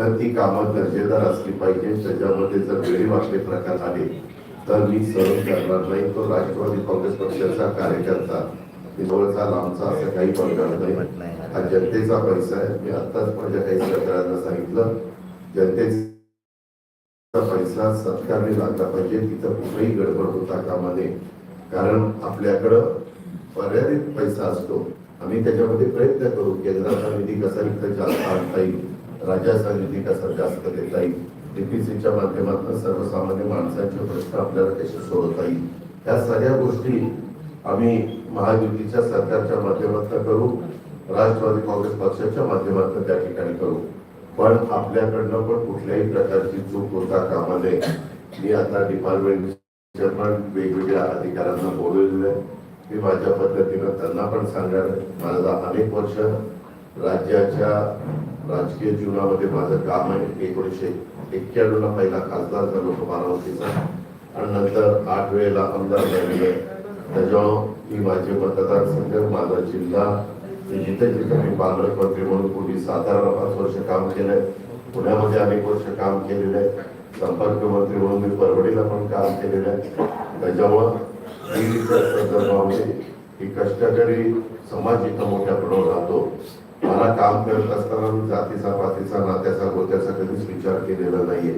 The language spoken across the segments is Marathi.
तर ती कामं दर्जेदार असली पाहिजे. त्याच्यामध्ये जर वेळी वाटले प्रकार आले तर मी सहन करणार नाही. तो राष्ट्रवादी काँग्रेस पक्षाचा कार्यकर्ता मी जवळचा लांबचा असं काही करणार नाही. हा जनतेचा पैसा आहे. मी आत्ताच माझ्या काही सरकारांना सांगितलं जनतेचा पैसा सत्कारने लागला पाहिजे. तिथं कुठेही गडबड होता कामाने. कारण आपल्याकडं मर्यादित पैसा असतो. आम्ही त्याच्यामध्ये प्रयत्न करू. केंद्राचा निधी कसा इथं जास्त आणता येईल? राज्याचा निधी कसा जास्त देता येईल डीपीसीच्या माध्यमातून सर्वसामान्य माणसांचे प्रश्न आपल्याला कसे सोडवता येईल. या सगळ्या गोष्टी आम्ही महायुतीच्या सरकारच्या माध्यमातून करू राष्ट्रवादी काँग्रेस पक्षाच्या माध्यमातून त्या ठिकाणी करू. पण आपल्याकडनं पण कुठल्याही प्रकारची चूक होता कामा नये. मी आता डिपार्टमेंटच्या पण वेगवेगळ्या अधिकाऱ्यांना बोलवलेलं आहे. मी माझ्या पद्धतीनं त्यांना पण सांगणार आहे. माझा अनेक वर्ष राज्याच्या राजकीय जीवनामध्ये माझं काम आहे. एकोणीसशे एक्क्याण्णवला पहिला खासदार झालो होतो बारामतीचा. आणि नंतर आठ वेळेला आमदार झालेले आहे. त्याच्यामुळं मी माझे मतदारसंघ माझा जिल्हा जिथे जिथे मी पालकमंत्री म्हणून पूर्वी सातारा पाच वर्ष काम केलंय. पुण्यामध्ये अनेक वर्ष काम केलेलं आहे. संपर्क मंत्री म्हणून मी परवडीला पण काम केलेलं आहे. त्याच्यामुळं संदर्भामध्ये ही कष्टकरी समाज इथं मोठ्या प्रमाणात राहतो. मला काम करत असताना मी जातीचा पातीचा नात्याचा गोत्याचा कधीच विचार केलेला नाहीये.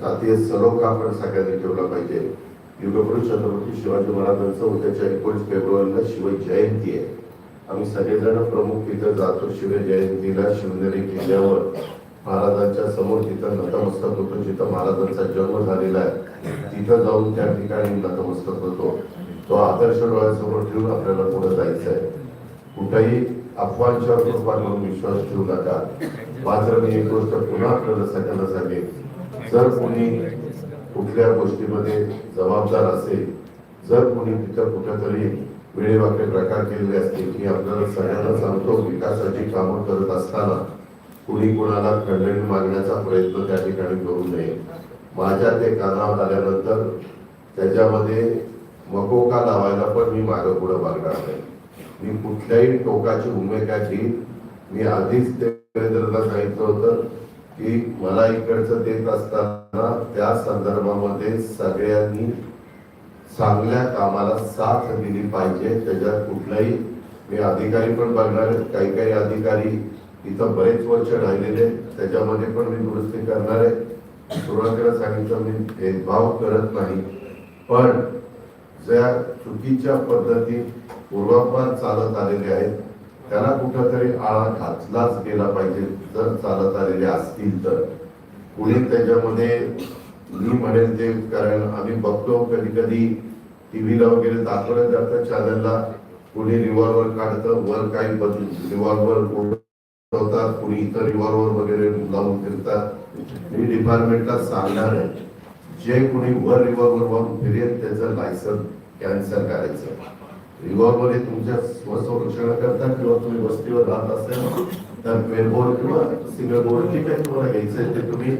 जातीय सलोखा आपण सगळ्यांनी ठेवला पाहिजे. युगपुरुष छत्रपती शिवाजी महाराजांचं उद्याच्या एकोणीस फेब्रुवारीला शिव जयंती आहे. आम्ही सगळेजण प्रमुख तिथं जातो शिव जयंतीला शिवनेरी किल्ल्यावर. महाराजांच्या समोर तिथं नतमस्तक होतो जिथं महाराजांचा जन्म झालेला आहे तिथं जाऊन त्या ठिकाणी नतमस्तक होतो. तो आदर्श डोळ्यासमोर ठेवून आपल्याला पुढे जायचं आहे कुठेही अफवांच्या रूपात विश्वास ठेवू नका. मात्र मी एक गोष्ट पुन्हा आपल्याला सगळ्यांना सांगेन. जर कोणी कुठल्या गोष्टीमध्ये जबाबदार असेल जर कोणी तिथं कुठेतरी वेळेवाकडे प्रकार केलेले असतील की आपल्याला सगळ्यांना सांगतो विकासाची कामं करत असताना कुणी कुणाला खंडणी मागण्याचा प्रयत्न त्या ठिकाणी करू नये. माझ्या ते कानावर आल्यानंतर त्याच्यामध्ये मकोका लावायला पण मी मागं पुढं मागणार नाही. मी कुठल्याही टोकाची भूमिका घेईन मी आधीच देवेंद्रला सांगितलं होतं की मला इकडचं देत असताना त्या संदर्भामध्ये सगळ्यांनी चांगल्या कामाला साथ दिली पाहिजे. त्याच्यात कुठलाही मी अधिकारी पण बघणार आहे. काही काही अधिकारी इथं बरेच वर्ष राहिलेले त्याच्यामध्ये पण मी दुरुस्ती करणार आहे. सुरुवातीला सांगितलं मी भेदभाव करत नाही. पण ज्या चुकीच्या पद्धती पूर्वापार चालत आलेले आहेत. त्याला कुठंतरी आळा घातलाच गेला पाहिजे. जर चालत आलेले असतील तर. कुणी त्याच्यामध्ये मी म्हणेल ते कारण आम्ही बघतो कधी कधी टीव्हीला वगैरे दाखवलं जातं चॅनलला कुणी रिव्हॉल्वर काढतं वर काही बदल रिव्हॉल्वर होतात कुणी इतर रिव्हॉल्वर वगैरे लावून फिरतात. मी डिपार्टमेंटला सांगणार आहे. जे कुणी वर रिव्हॉल्वर वाहून फिरेल त्याचं लायसन कॅन्सल करायचं. रिव्हॉल्वर हे तुमच्या स्वसंरक्षणाकरता किंवा तुम्ही वस्तीवर राहत असेल तर वेलबोर्ड किंवा सिंगल बोर्ड जे काही तुम्हाला घ्यायचं ते तुम्ही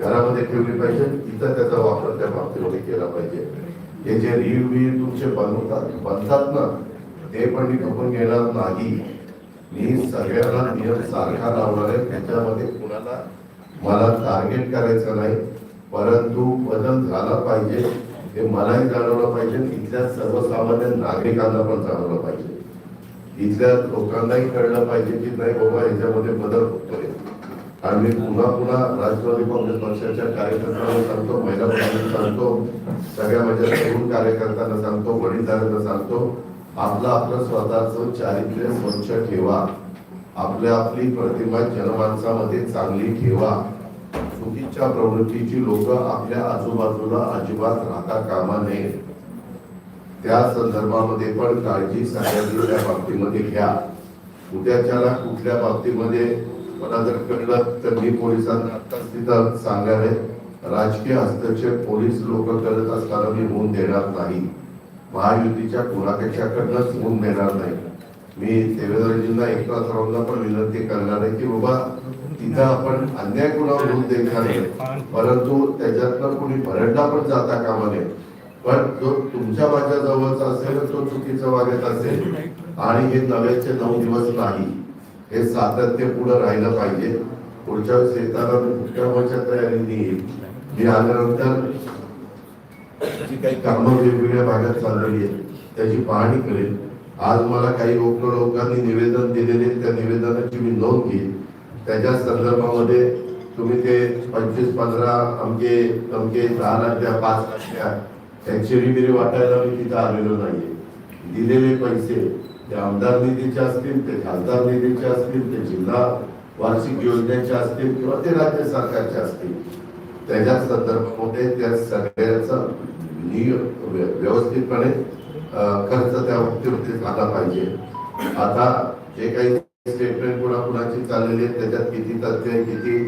घरामध्ये ठेवली पाहिजे तिथं त्याचा वापर त्या बाबतीमध्ये केला पाहिजे. हे जे रिव्ह तुमचे बनवतात बनतात ना ते पण मी खपून घेणार नाही. मी सगळ्यांना नियम सारखा लावणार आहे त्याच्यामध्ये कुणाला मला टार्गेट करायचं नाही परंतु बदल झाला पाहिजे. हे मलाही जाणवलं पाहिजे इथल्या सर्वसामान्य नागरिकांना पण जाणवलं पाहिजे. इथल्या लोकांनाही कळलं पाहिजे की नाही बाबा याच्यामध्ये बदल होतोय. आणि मी पुन्हा पुन्हा राष्ट्रवादी काँग्रेस पक्षाच्या कार्यकर्त्यांना सांगतो महिला मंडळांना सांगतो सगळ्या माझ्या तरुण कार्यकर्त्यांना सांगतो वडीलधाऱ्यांना सांगतो आपलं आपलं स्वतःच चारित्र्य स्वच्छ ठेवा. आपल्या आपली प्रतिमा जनमानसामध्ये चांगली ठेवा. चुकीच्या प्रवृत्तीची लोक आपल्या आजूबाजूला अजिबात राहता कामा नये. त्या संदर्भामध्ये पण काळजी सांगितलेल्या बाबतीमध्ये घ्या. उद्याच्याला कुठल्या बाबतीमध्ये? मला जर कळलं तर मी पोलिसांना आत्ताच तिथं राजकीय हस्तक्षेप पोलीस लोक करत असताना मी होऊन देणार नाही. महायुतीच्या कुणापेक्षाकडनंच होऊन देणार नाही. मी देवेंद्रजींना एकनाथ पण विनंती करणार आहे की बाबा तिथं आपण अन्याय कुणावर होऊन देणार नाही. परंतु त्याच्यातनं कोणी भरडला पण जाता कामा नये. पण जो तुमच्या माझ्या जवळचा असेल तो चुकीचा वागत असेल. आणि हे नव्याचे नऊ दिवस नाही. हे सातत्य पुढे राहिलं पाहिजे. पुढच्या वेळेस येताना मी तयारीने येईल. मी आल्यानंतर जी काही कामं वेगवेगळ्या भागात चाललेली आहेत त्याची पाहणी करेल आज मला काही लोक लोकांनी निवेदन दिलेले त्या निवेदनाची मी नोंद घेईल त्याच्या संदर्भामध्ये तुम्ही ते पंचवीस पंधरा अमके अमके दहा लाख द्या पाच लाख द्या त्यांची रिबिरी वाटायला मी तिथं आलेलो नाहीये. दिलेले पैसे ते आमदार निधीचे असतील ते खासदार निधीचे असतील ते जिल्हा वार्षिक योजनेचे असतील किंवा ते राज्य सरकारचे असतील. त्याच्या संदर्भामध्ये त्या सगळ्याचा व्यवस्थितपणे खर्च त्या वरती झाला पाहिजे. आता जे काही स्टेटमेंट कुणाकुणाची चाललेली आहे त्याच्यात किती तथ्य आहे किती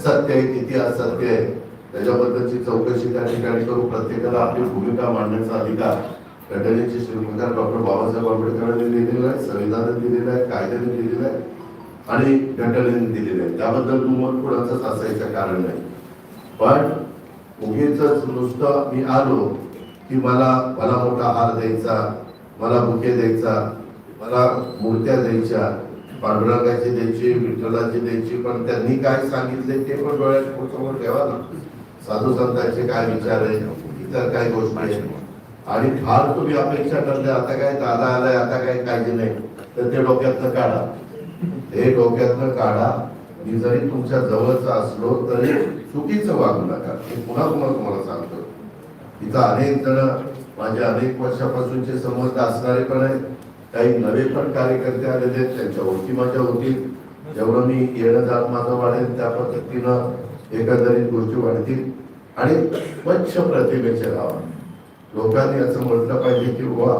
सत्य आहे किती असत्य आहे त्याच्याबद्दलची चौकशी त्या ठिकाणी करून प्रत्येकाला आपली भूमिका मांडण्याचा अधिकार घटनेचे शिल्पकार डॉक्टर बाबासाहेब आंबेडकरांनी लिहिलेलं आहे संविधानाने दिलेलं आहे कायद्याने दिलेलं आहे आणि घटनेने दिलेलं आहे. त्याबद्दल मत कुणाचंच असायचं कारण नाही. पण उगीच नुसतं मी आलो की मला मला मोठा हार द्यायचा मला बुके द्यायचा मला मूर्त्या द्यायच्या पांडुरंगाची द्यायची विठ्ठलाची द्यायची पण त्यांनी काय सांगितले ते पण डोळ्यात ठेवा ना. साधू संतांचे काय विचार आहे इतर काय गोष्टी आहेत. आणि फार तुम्ही अपेक्षा करते आता काय दादा आलाय आता काय काळजी नाही. तर ते डोक्यातनं काढा. हे डोक्यातनं काढा. मी जरी तुमच्या जवळचा असलो तरी चुकीचं वागू नका. हे पुन्हा पुन्हा तुम्हाला सांगतो. इथं अनेक जण माझे अनेक वर्षापासूनचे संबंध असणारे पण आहेत. काही नवे पण कार्यकर्ते आलेले आहेत त्यांच्या ओळखी माझ्या होतील. जेवढं मी येणं जात माझं वाढेल त्या पद्धतीनं एकंदरीत गोष्टी वाढतील. आणि स्वच्छ प्रतिमेचे गाव लोकांनी असं म्हटलं पाहिजे की वा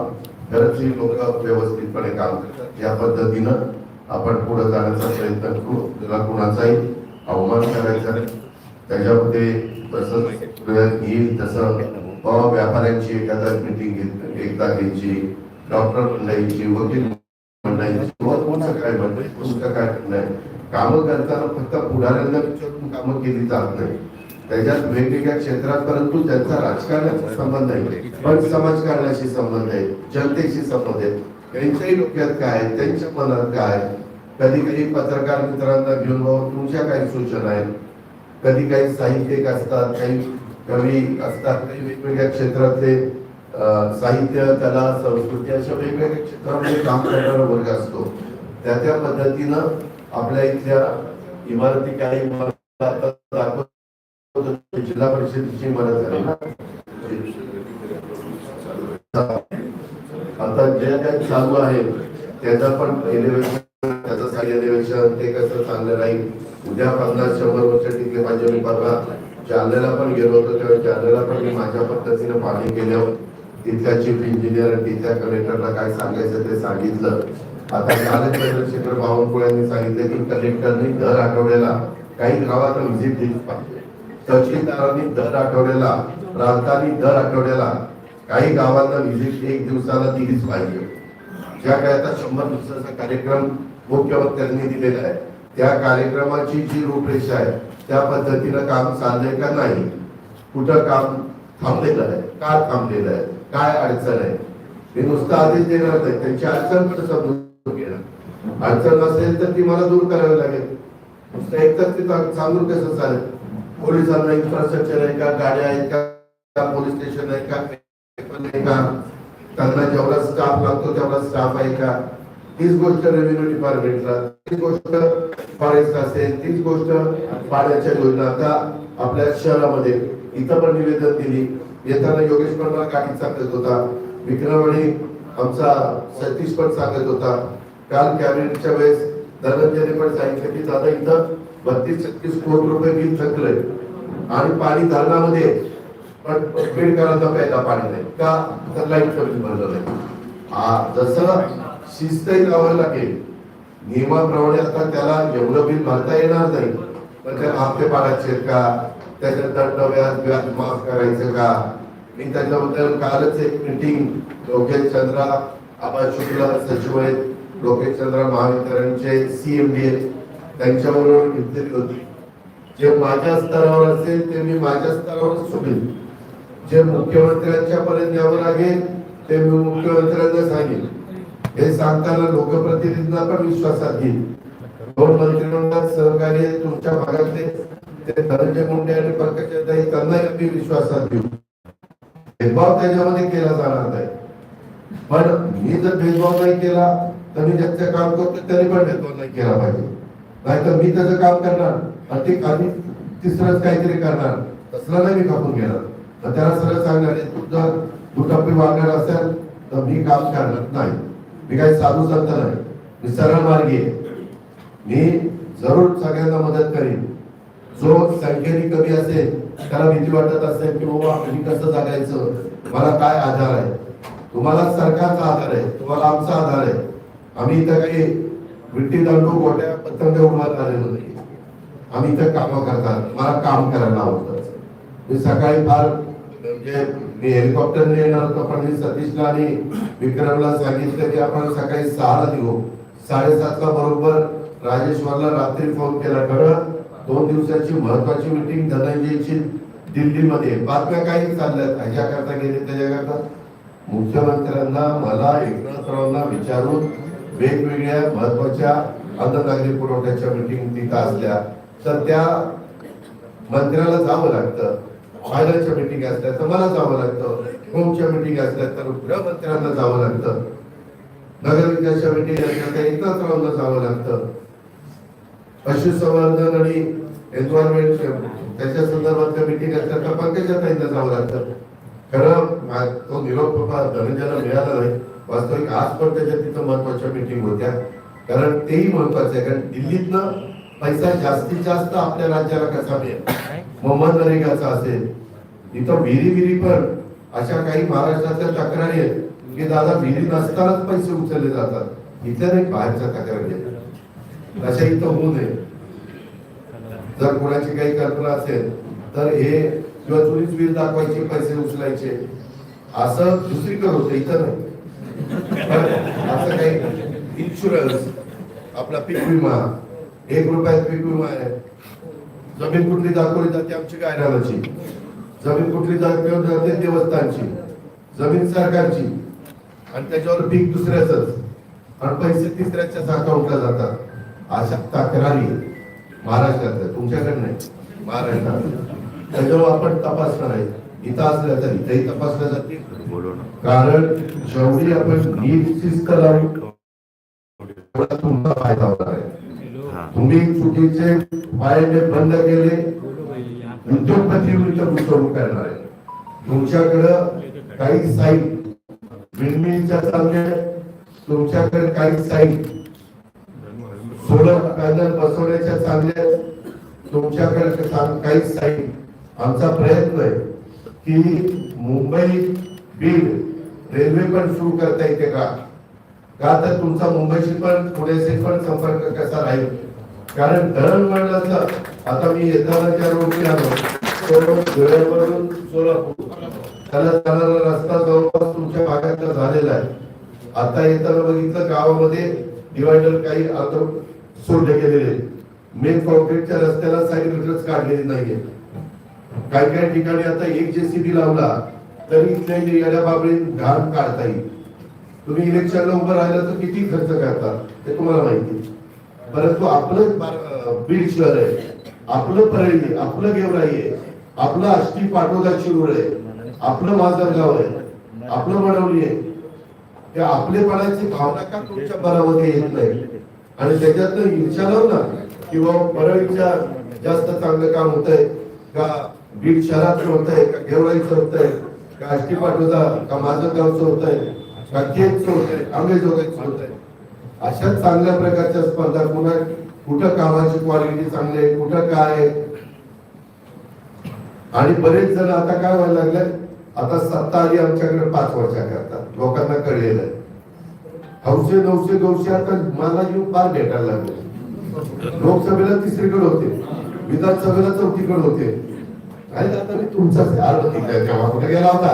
खरंच ही लोक व्यवस्थितपणे काम करतात. या पद्धतीनं आपण पुढे जाण्याचा प्रयत्न करू. त्याला कुणाचाही अवमान करायचा नाही. त्याच्यामध्ये तसं येईल तसं बाबा व्यापाऱ्यांची एखादा मिटिंग एकदा घ्यायची डॉक्टर मंडळीची वकील मंडळीची किंवा काय मंडळी तुमचं काय म्हणणं कामं करताना फक्त पुढाऱ्यांना विचारून कामं केली जात नाही. त्याच्यात वेगवेगळ्या क्षेत्रात परंतु त्यांचा राजकारणाचा संबंध आहे. पण समाजकारणाशी संबंध आहे जनतेशी संबंध आहे. त्यांच्याही डोक्यात काय त्यांच्या मनात काय आहे. कधी कधी पत्रकार मित्रांना घेऊन बाबा तुमच्या काही सूचना आहेत. कधी काही साहित्यिक असतात काही कवी असतात. ते वेगवेगळ्या क्षेत्रातले साहित्य कला संस्कृती अशा वेगवेगळ्या क्षेत्रामध्ये काम करणारा वर्ग असतो. त्या त्या पद्धतीनं आपल्या इथल्या इमारती काही जिल्हा परिषदेची इमारत झाली ना. आता ज्या काही चालू आहे त्याचा पण एलिव्हेशन त्याचं काही एलिव्हेशन ते कसं चांगलं राहील उद्या पन्नास शंभर वर्ष टिकले पाहिजे मी परवा. जालन्याला पण गेलो होतो तेव्हा जालन्याला पण मी माझ्या पद्धतीनं पाणी केल्यावर तिथल्या चीफ इंजिनियर आणि तिथल्या कलेक्टरला काय सांगायचं ते सांगितलं. आता कालच चंद्रशेखर बावनकुळे सांगितलं की कलेक्टरनी दर आठवड्याला काही गावात व्हिजिट दिली पाहिजे. तहसीलदारांनी दर आठवड्याला राजधानी दर आठवड्याला काही गावांना व्हिजिट एक दिवसाला दिलीच पाहिजे. ज्या काय आता शंभर दिवसाचा कार्यक्रम मुख्यमंत्र्यांनी दिलेला आहे त्या कार्यक्रमाची जी रूपरेषा आहे त्या पद्धतीनं काम चाललंय का नाही? कुठं काम थांबलेलं आहे? का थांबलेलं आहे? काय अडचण आहे? हे नुसतं आधीच देणार नाही. त्यांची अडचण पण समजून घेणार? अडचण नसेल तर ती मला दूर करावी लागेल. नुसतं एकतर ते सांगून कसं चालेल? पोलिसांना इन्फ्रास्ट्रक्चर आहे का? गाड्या आहेत का? पोलीस स्टेशन आहे का? आहे का? त्यांना जेवढा स्टाफ लागतो तेवढा स्टाफ आहे का? तीच गोष्ट रेव्हेन्यू डिपार्टमेंटला तीच गोष्ट फॉरेस्ट असेल तीच गोष्ट पाण्याच्या योजना. आता आपल्या शहरामध्ये इथं पण निवेदन दिली. येताना योगेश पण काही सांगत होता. विक्रमणी आमचा सतीश पण सांगत होता. काल कॅबिनेटच्या वेळेस धनंजयने पण सांगितलं की दादा इथं बत्तीस छत्तीस कोटी रुपये बिल थकलंय आणि पाणी धरणामध्ये पण पण बेडकरांना प्यायला पाणी नाही. का? तर लाइट कमी भरलं नाही जसं शिस्तही लावायला लागेल. नियमाप्रमाणे आता त्याला एवढं बिल भरता येणार नाही. पण त्या हप्ते पाडायचे का? त्याच्या दंड व्याज व्याज माफ करायचं का? मी त्याच्याबद्दल कालच एक मिटिंग लोकेश चंद्रा आबा शुक्ला सचिव आहेत. लोकेश चंद्रा महावितरणचे सीएमडी त्यांच्याबरोबर घेतलेली होती. जे माझ्या स्तरावर असेल ते मी माझ्या स्तरावरच सोडेल जे मुख्यमंत्र्यांच्या पर्यंत यावं लागेल ते मी मुख्यमंत्र्यांना सांगेन. हे सांगताना लोकप्रतिनिधींना पण विश्वासात घेईल दोन मंत्रिमंडळात सहकार्य तुमच्या भागातले ते धनंजय मुंडे आणि पंकजा ताई त्यांनाही आम्ही विश्वासात घेऊ भेदभाव त्याच्यामध्ये केला जाणार नाही. पण मी जर भेदभाव नाही केला तर मी ज्याचं काम करतो त्यांनी पण भेदभाव नाही केला पाहिजे. नाहीतर मी त्याचं काम करणार आणि ते आणि तिसरंच काहीतरी करणार. तसलं नाही मी कापून घेणार. तर त्याला सरळ सांगणार तू जर दुटप्पी वागणार असेल तर मी काम करणार नाही. मी काही साधू संत नाही. मी सरळ मार्गी आहे. मी जरूर सगळ्यांना मदत करीन. जो संख्येने कमी असेल त्याला भीती वाटत असेल की बाबा मी कसं जगायचं? मला काय आधार आहे? तुम्हाला सरकारचा आधार आहे तुम्हाला आमचा आधार आहे. आम्ही इथं काही विट्टी दांडू गोट्या पतंग उडवत आलेलो नाही. आम्ही इथं कामं करतात मला काम करायला आवडतं. मी सकाळी फार म्हणजे मी हेलिकॉप्टरने येणार होतो पण मी सतीशला आणि विक्रमला सांगितलं की आपण सकाळी सहाला निघू. साडेसातला बरोबर राजेश्वरला रात्री फोन केला. खरं दोन दिवसाची महत्वाची मिटिंग धनंजयची दिल्लीमध्ये. बातम्या काही चालल्यात. ह्याच्याकरता गेले त्याच्याकरता. मुख्यमंत्र्यांना मला एकनाथरावांना विचारून वेगवेगळ्या महत्त्वाच्या अन्ननागरी पुरवठ्याच्या मीटिंग तिथं असल्या. तर त्या मंत्र्याला जावं लागतं. फायनान्सच्या मीटिंग असल्या तर मला जावं लागतं. होमच्या मीटिंग असल्या तर गृहमंत्र्यांना जावं लागतं. नगरविकासच्या मीटिंग असल्या तर एकनाथरावांना जावं लागतं. पशुसंवर्धन आणि एन्व्हायरमेंट त्याच्या संदर्भातल्या मीटिंग असल्या तर पंकजा ताईंना जावं लागतं. खरं तो निरोप बाबा धनंजयला मिळाला नाही. वास्तविक आज पण त्याच्या तिथं महत्त्वाच्या मीटिंग होत्या. कारण तेही महत्वाचं आहे कारण दिल्लीतनं पैसा जास्तीत जास्त आपल्या राज्याला कसा मिळेल? मोहम्मद नरेगाचा असेल. इथं विहिरी विहिरी पण अशा काही महाराष्ट्रातल्या तक्रारी आहेत की दादा विहिरी नसतानाच पैसे उचलले जातात. इथल्या नाही बाहेरच्या तक्रारी आहेत. अशा इथं होऊ नये. जर कोणाची काही कल्पना असेल तर हे किंवा चुलीच वीर दाखवायचे पैसे उचलायचे असं दुसरीकडे होतं इथं नाही. असं काही इन्शुरन्स आपला पीक विमा एक रुपयात पीक विमा आहे. जमीन कुठली दाखवली जाते आमची गायरानाची? जमीन कुठली दाखवली जाते देवस्थानची? जमीन सरकारची. आणि त्याच्यावर पीक दुसऱ्याच आणि पैसे तिसऱ्याच्याच अकाउंटला जातात. अशा तक्रारी महाराष्ट्रातल्या तुमच्याकडे नाही. महाराष्ट्रात. त्याच्यावर आपण तपासणार आहे. इथं असल्या तर तेही तपासल्या जातील. कारण जेवढी आपण नीट शिस्त लावू तुमचा फायदा होणार आहे. तुम्ही चुकीचे फायदे बंद केले उद्योगपती विरुद्ध गुंतवणूक करणार आहे. तुमच्याकडं काही साईट विंडमिलच्या चालले तुमच्याकडे काही साईट सोलर पॅनल बसवण्याच्या चांगल्या तुमच्याकडे काही साईट आमचा प्रयत्न आहे की मुंबई बीड रेल्वे पण सुरू करता येते का? का तर तुमचा मुंबईशी पण पुण्याशी पण संपर्क कसा राहील? कारण धरण म्हणलं असं आता मी येताना त्या रोडने आलो तो धुळ्यावरून सोलापूर. त्याला जाणारा रस्ता जवळपास तुमच्या भागातला झालेला आहे. आता येताना बघितलं गावामध्ये डिवायडर काही आता सोडले गेलेले मेन कॉन्क्रीटच्या रस्त्याला साईड मीटर्स काढलेली नाहीये. काही काही ठिकाणी आता एक जेसीबी लावला तरी इथल्या बाबळी घाण काढता येईल. तुम्ही इलेक्शनला उभं राहिलं तर किती खर्च करता? ते तुम्हाला माहिती. परंतु आपलं बीड शहर आहे. आपलं परळी आहे, आपलं गेवराई आहे. आपलं आष्टी पाटोदा शिरूर आहे. आपलं माजलगाव आहे. आपलं वडवली आहे. त्या आपलेपणाची भावना का तुमच्या मनामध्ये येत नाही? आणि त्याच्यातनं इच्छा लावू ना किंवा परळीच्या जास्त चांगलं काम होत आहे का बीड शहरात होत आहे का गेवराईचं होत आहे का आष्टी पाटोदा का माजलगावचं होत आहे. का अशा चांगल्या प्रकारच्या स्पर्धा पुन्हा कुठं कामाची क्वालिटी चांगली आहे कुठं काय आहे? आणि बरेच जण आता काय व्हायला लागले? आता सत्ता आली आमच्याकडे पाच वर्षा करतात. लोकांना कळलेलं आहे. हौशे नऊशे दोनशे आता मला येऊन पार भेटायला लागले. लोकसभेला तिसरीकडे होते. विधानसभेला चौथीकडे होते. आणि आता मी तुमचाच आलो तिकडे तेव्हा कुठे गेला होता?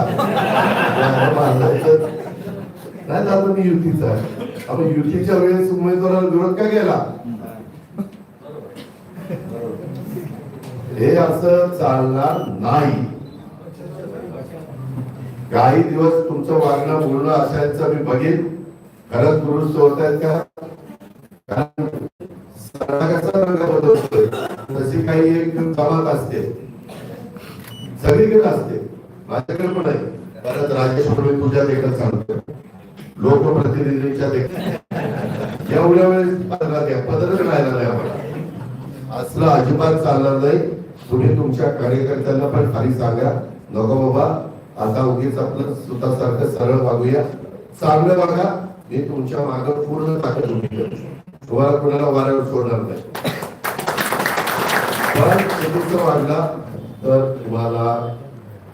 नाही जातो मी युतीचा आपण युतीच्या वेळेस उमेदवाराला विरोध का केला? हे असं चालणार नाही. काही दिवस तुमचं वागणं बोलणं असायचं मी बघेन. खरंच दुरुस्त होत आहेत का? कारण कसा रंग बदलतोय. तशी काही एक जमात असते. सगळीकडे असते. माझ्याकडे पण आहे. परत राजेश म्हणून तुझ्या देखत सांगतो एवढ्या वेळेस पदरा पदरच नाही आम्हाला असलं अजिबात चालणार नाही. तुम्ही तुमच्या कार्यकर्त्यांना पण खाली सांगा. नको बाबा आता उगीच आपलं स्वतःसारखं सरळ वागूया. चांगलं वागा. मी तुमच्या माग पूर्ण ताकद उभी करतो. तुम्हाला कुणाला वाऱ्यावर सोडणार नाही. पण चुकीचं वागला तर तुम्हाला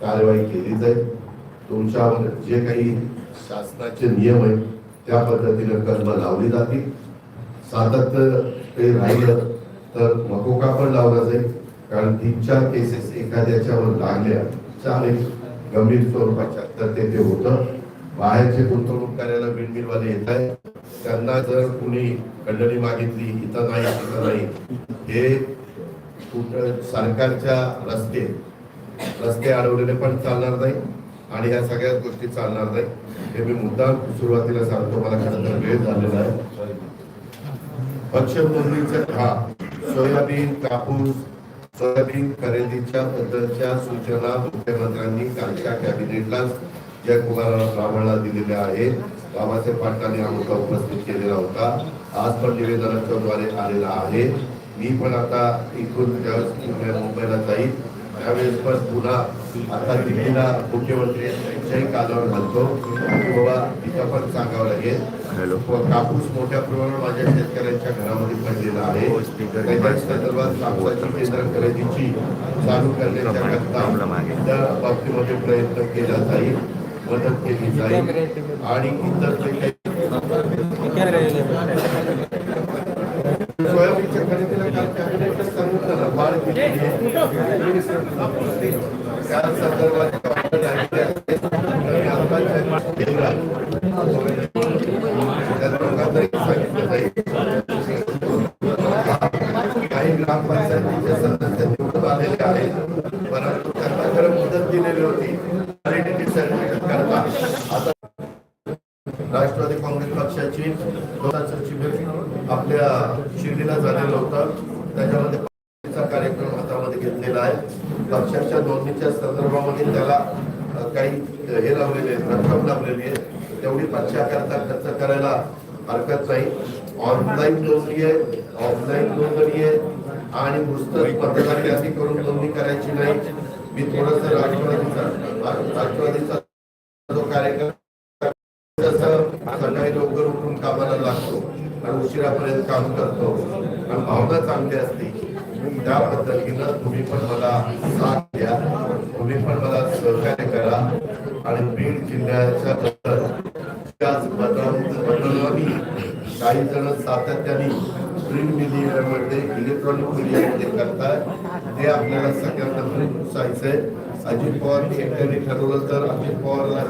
कारवाई केली जाईल. तुमच्यावर जे काही शासनाचे नियम आहेत त्या पद्धतीने कलम लावली जातील. सातत्य ते राहिलं तर मकोका पण लावला जाईल. कारण तीन चार केसेस एखाद्याच्यावर लागल्या चार एक गंभीर स्वरूपाच्या. तर ते ते होतं बाहेरचे गुंतवणूक करायला बिनबिनवाले येत आहेत. त्यांना जर कुणी खंडणी मागितली इथं नाही तिथं नाही हे कुठं सरकारच्या रस्ते रस्ते अडवलेले पण चालणार नाही. आणि ह्या सगळ्याच गोष्टी चालणार नाही. हे मी मुद्दा सुरुवातीला सांगतो मला खरं तर वेळ झालेला आहे. पक्ष हा सोयाबीन कापूस सोयाबीन खरेदीच्या बद्दलच्या सूचना मुख्यमंत्र्यांनी कालच्या कॅबिनेटला जयकुमार ब्राह्मणला दिलेल्या आहेत. बाबासाहेब पाटलांनी हा मुद्दा उपस्थित केलेला होता. आज पण निवेदनाच्या द्वारे आलेला आहे. मी पण आता इथून ज्यावेळेस मुंबईला जाईल त्यावेळेस पण पुन्हा आता दिल्लीला मुख्यमंत्री यांच्याही कानावर घालतो. की बाबा तिथं पण सांगावं लागेल. कापूस मोठ्या प्रमाणावर माझ्या शेतकऱ्यांच्या घरामध्ये पडलेला आहे. त्याच्या संदर्भात कापसाची केंद्र खरेदीची चालू करण्याच्या बाबतीमध्ये प्रयत्न केला जाईल. मदत केली जाईल. आणि इतर जे काही सोयाबीनच्या खरेदीला काल कॅबिनेटने सांगितलं ना, वाढ केली आहे. त्या संदर्भात आपण ऐकले असेल. आणि आताच्या केंद्रात त्या लोकांनाही सांगितलं जाईल. काही ग्रामपंचायतीचे सदस्य निवडून आलेले आहेत परंतु त्यांना खरं मुदत दिलेली होती व्हॅलिडिटी सर्टिफिकेट करता आता राष्ट्रवादी काँग्रेस पक्षाची दोनाचं शिबिर आपल्या शिर्डीला झालेलं होतं त्याच्यामध्ये पक्षाचा कार्यक्रम हातामध्ये घेतलेला आहे पक्षाच्या नोंदणीच्या संदर्भामध्ये त्याला काही हे लावलेले आहेत रक्कम लावलेली आहे. तेवढी पक्षाकरता खर्च करायला हरकत नाही. ऑनलाईन नोंदणी आहे ऑफलाईन नोंदणी आहे आणि पुस्तक पत्रकार यादी करून नोंदणी करायची नाही. मी थोडस राष्ट्रवादीचा राष्ट्रवादीचा जो कार्यक्रम जसं सकाळी लवकर उठून कामाला लागतो आणि उशिरापर्यंत काम करतो. आणि भावना चांगली असते. त्याबद्दल पद्धतीनं तुम्ही पण मला द्या तुम्ही पण मला सहकार्य करा आणि बीड जिल्ह्याच्या त्याच काही जण सातत्याने प्रिंट मीडियामध्ये इलेक्ट्रॉनिक मीडियामध्ये करताय ते आपल्याला सगळ्यांना प्रिंट आहे. अजित पवार एकट्याने ठरवलं तर अजित पवारला